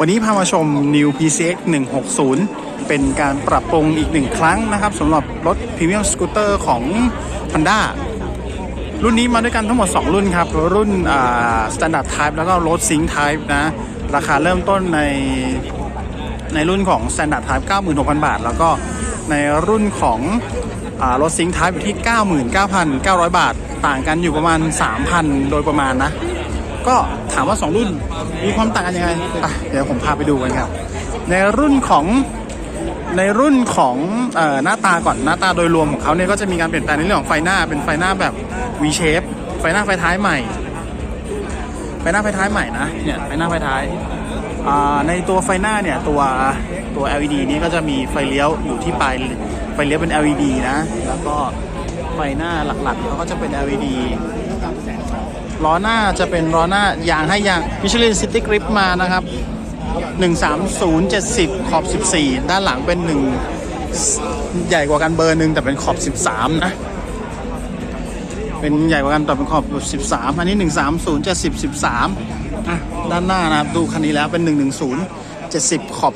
วันนี้พามาชม New PCX 160 เป็นการปรับปรุงอีกหนึ่งครั้งนะครับสำหรับรถพรีเมียมสกูตเตอร์ของ Honda รุ่นนี้มาด้วยกันทั้งหมด 2 รุ่นครับ รุ่นอ่า Standard Type แล้วก็ Road Sync Type นะ ราคาเริ่มต้นในในรุ่นของ Standard Type 96,000 บาท แล้วก็ในรุ่นของอ่ารถ Sync Type อยู่ที่ 99,900 บาท ต่างกันอยู่ประมาณ 3,000 โดยประมาณนะ ก็ถามว่า 2 รุ่นมีความต่างกันยังไงอะเดี๋ยวผมพาไปดูกันครับ ในรุ่นของในรุ่นของอหน้าตาก่อนหน้าตาโดยรวมของเขาเนี่ยก็จะมีการเปลี่ยนแปลงในเรื่องของไฟหน้าเป็นไฟหน้าแบบ V shape ไฟหน้าไฟท้ายใหม่ ไฟหน้าไฟท้ายใหม่นะเนี่ยไฟหน้าไฟท้ายในตัวไฟหน้าเนี่ยตัวตัว LED นี้ก็จะมีไฟเลี้ยวอยู่ที่ปลายไฟเลี้ยวเป็น LED นะ แล้วก็ไฟหน้าหลักๆเขาก็จะเป็น LED ล้อหน้าจะเป็นล้อหน้ายางให้ยาง Michelin City Grip มานะครับ 13070 ขอบ 14 ด้านหลังเป็น1ใหญ่กว่ากันเบอร์หนึ่งแต่เป็นขอบ 13 นะ เป็นใหญ่กว่ากันแต่เป็นขอบ 13 อันนี้ 13070 13อะด้านหน้านะครับดูคันนี้แล้วเป็น 110 70 ขอบ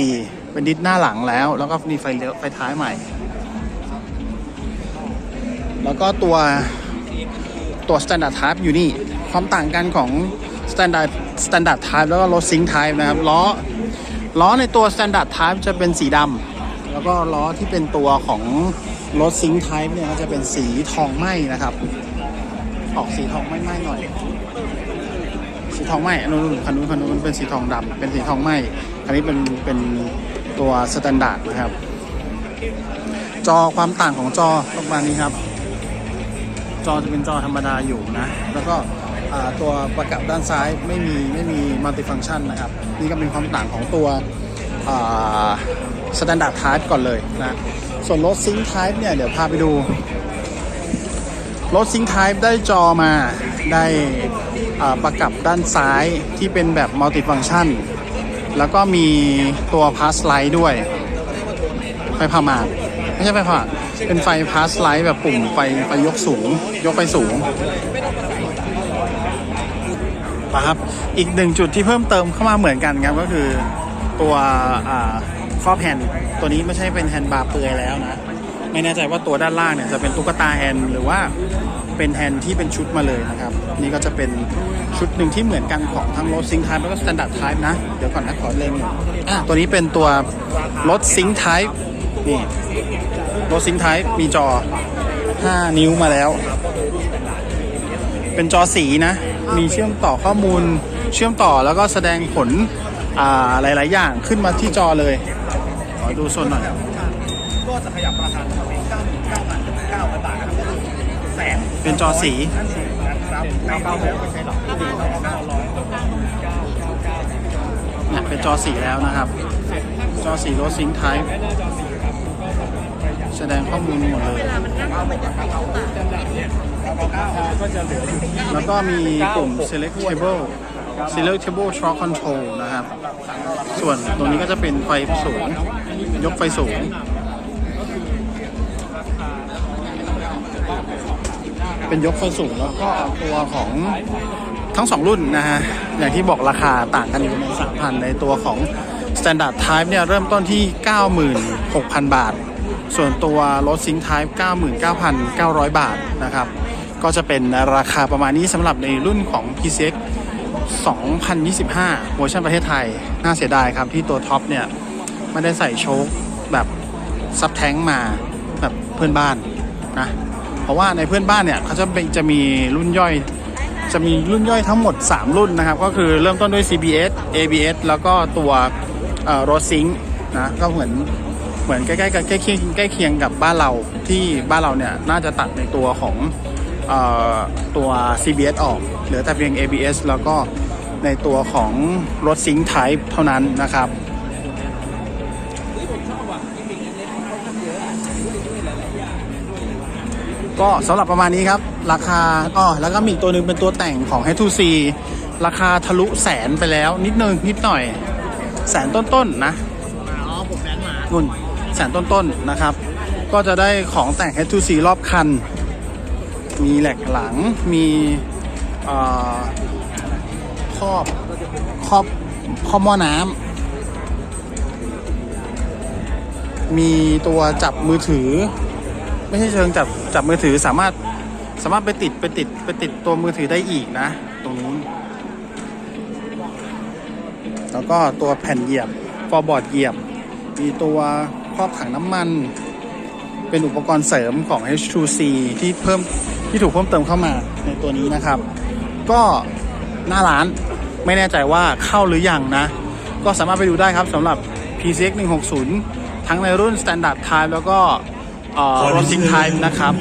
14 เป็นดิสหน้าหลังแล้ว แล้วก็มีไฟเลี้ยวไฟท้ายใหม่ แล้วก็ตัว ตัว Standard Type อยู่นี่ ความต่างกันของ Standard Standard Type แล้วก็รถ Sync Type นะครับล้อล้อในตัว Standard Type จะเป็นสีดำแล้วก็ล้อที่เป็นตัวของรถ Sync Type เนี่ยจะเป็นสีทองไหมนะครับ ออกสีทองไหม้ๆหน่อย สีทองไหมอันนู้นคันนู้นคันนู้นเป็นสีทองดำเป็นสีทองไหม้อันนี้เป็นเป็นตัว Standard นะครับ จอความต่างของจอประมาณนี้ครับ จอจะเป็นจอธรรมดาอยู่นะ แล้วก็ตัวประกับด้านซ้ายไม่มีไม่มีมัลติฟัง c t ชันนะครับ นี่ก็เป็นความต่างของตัวสแตนดาร์ด Type ก่อนเลยนะ ส่วนรถซิง k Type เนี่ย เดี๋ยวพาไปดู รถซิง k Type ได้จอมาได้ประกับด้านซ้ายที่เป็นแบบมัลติฟัง c t ชัน แล้วก็มีตัวพาสไลท์ด้วยไฟพามา ไม่ใช่ไฟพามาเป็นไฟพาสไลท์แบบปุ่มไฟไฟยกสูง ยกไฟสูงนะครับอีกหนึ่งจุดที่เพิ่มเติมเข้ามาเหมือนกันครับก็คือตัวครอบแฮนด์ตัวนี้ไม่ใช่เป็นแฮนด์บาร์เปลือยแล้วนะไม่แน่ใจว่าตัวด้านล่างเนี่ยจะเป็นตุ๊กตาแฮนด์หรือว่าเป็นแฮนด์ที่เป็นชุดมาเลยนะครับ นี่ก็จะเป็นชุดหนึ่งที่เหมือนกันของทั้งรถซิงค์ไทป์แล้วก็สแตนดาร์ดไทป์นะ เดี๋ยวก่อนนะขอเล่นอะตัวนี้เป็นตัวรถซิงค์ไทป์ นี่รถซิงค์ไทป์มีจอ 5 นิ้วมาแล้ว เป็นจอสีนะ มีเชื่อมต่อข้อมูลเชื่อมต่อแล้วก็แสดงผลอ่าหลาย ๆ อย่างขึ้นมาที่จอเลย ขอดูโซนหน่อยก็จะขยับราคาจากเป็น99,900บาทนะครับก็คือแสนเป็นจอสีเนี่ยเป็นจอสีแล้วนะครับ จอสีรถซิงค์ไทป์ แสดงข้อมูลหมดเลยก็จะเหลืออยู่ที่แล้วก็มีปุ่ม selectable selectable shock control นะครับ ส่วนตรงนี้ก็จะเป็นไฟสูง ยกไฟสูง เป็นยกไฟสูงแล้วก็ตัวของทั้งสองรุ่นนะฮะ อย่างที่บอกราคาต่างกันอยู่ประมาณ3,000 ในตัวของ Standard Type เนี่ยเริ่มต้นที่ 96,000 บาท ส่วนตัวรถ Sync Type 99,900 บาทนะครับ ก็จะเป็นราคาประมาณนี้สำหรับในรุ่นของ PCX 2025เวอร์ชันประเทศไทย น่าเสียดายครับที่ตัวท็อปเนี่ย ไม่ได้ใส่โชคแบบซับแท้งมาแบบเพื่อนบ้านนะ เพราะว่าในเพื่อนบ้านเนี่ยเขาจะเป็นจะมีรุ่นย่อยจะมีรุ่นย่อยทั้งหมด 3 รุ่นนะครับ ก็คือเริ่มต้นด้วย CBS ABS แล้วก็ตัวรถซิงค์นะก็เหมือน เหมือนใกล้ๆกับใกล้เคียงใกล้เคียงกับบ้านเราที่บ้านเราเนี่ยน่าจะตัดในตัวของเออตัว CBS ออก เหลือแต่เพียง ABS แล้วก็ในตัวของรถซิง Type เท่านั้นนะครับก็สำหรับประมาณนี้ครับ ราคาอ๋อแล้วก็มีอีกตัวหนึ่งเป็นตัวแต่งของ H2C ราคาทะลุแสนไปแล้วนิดนึงนิดหน่อย แสนต้นๆนะอ๋อผมแบนมานุ่น แสนต้นๆนะครับ ก็จะได้ของแต่ง H2C รอบคัน มีแหลกหลัง มีเอ่อครอบครอบข้อหม้อน้ำ มีตัวจับมือถือ ไม่ใช่เชิงจับจับมือถือสามารถสามารถไปติดไปติดไปติดตัวมือถือได้อีกนะ ตรงนี้แล้วก็ตัวแผ่นเหยียบ ฟอร์บอร์ดเหยียบ มีตัว ครอบถังน้ำมัน เป็นอุปกรณ์เสริมของ H2C ที่เพิ่มที่ถูกเพิ่มเติมเข้ามาในตัวนี้นะครับ ก็หน้าร้านไม่แน่ใจว่าเข้าหรือยังนะ ก็สามารถไปดูได้ครับสำหรับ PCX 160 ทั้งในรุ่น Standard Type แล้วก็เอ่อ Racing Type นะครับ